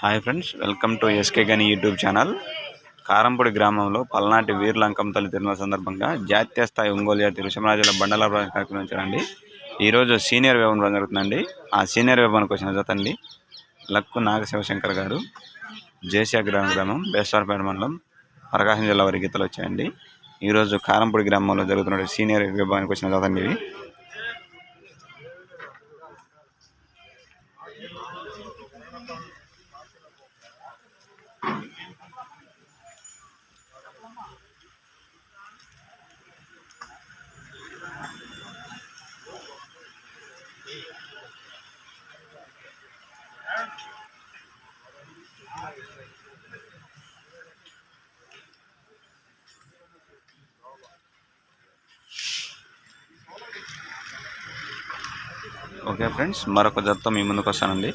Hi friends welcome to S K Gani YouTube channel. Karampudi గ్రామంలో పల్నాటి వీర్లంకం తల్లి తిరుమల సందర్భంగా జాతీయ స్థాయి ఒంగోలు జాతి ఋషమరాజుల బండల ప్రాజెక్ట్ కార్యక్రమం ఇచ్చారండి ఈరోజు సీనియర్ విభాగం జరుగుతుందండి. ఆ సీనియర్ విభాగానికి వచ్చిన జత అండి లక్కు నాగశివశంకర్ గారు జేసీ గ్రామం గ్రామం బేస్వారపేట మండలం ప్రకాశం జిల్లా వారి గీతలు వచ్చాయండి. ఈరోజు కారంపూడి గ్రామంలో జరుగుతున్న సీనియర్ విభాగానికి వచ్చిన జతండి ఇవి ఓకే ఫ్రెండ్స్ మరొక జతతో మీ ముందుకు వస్తానండి.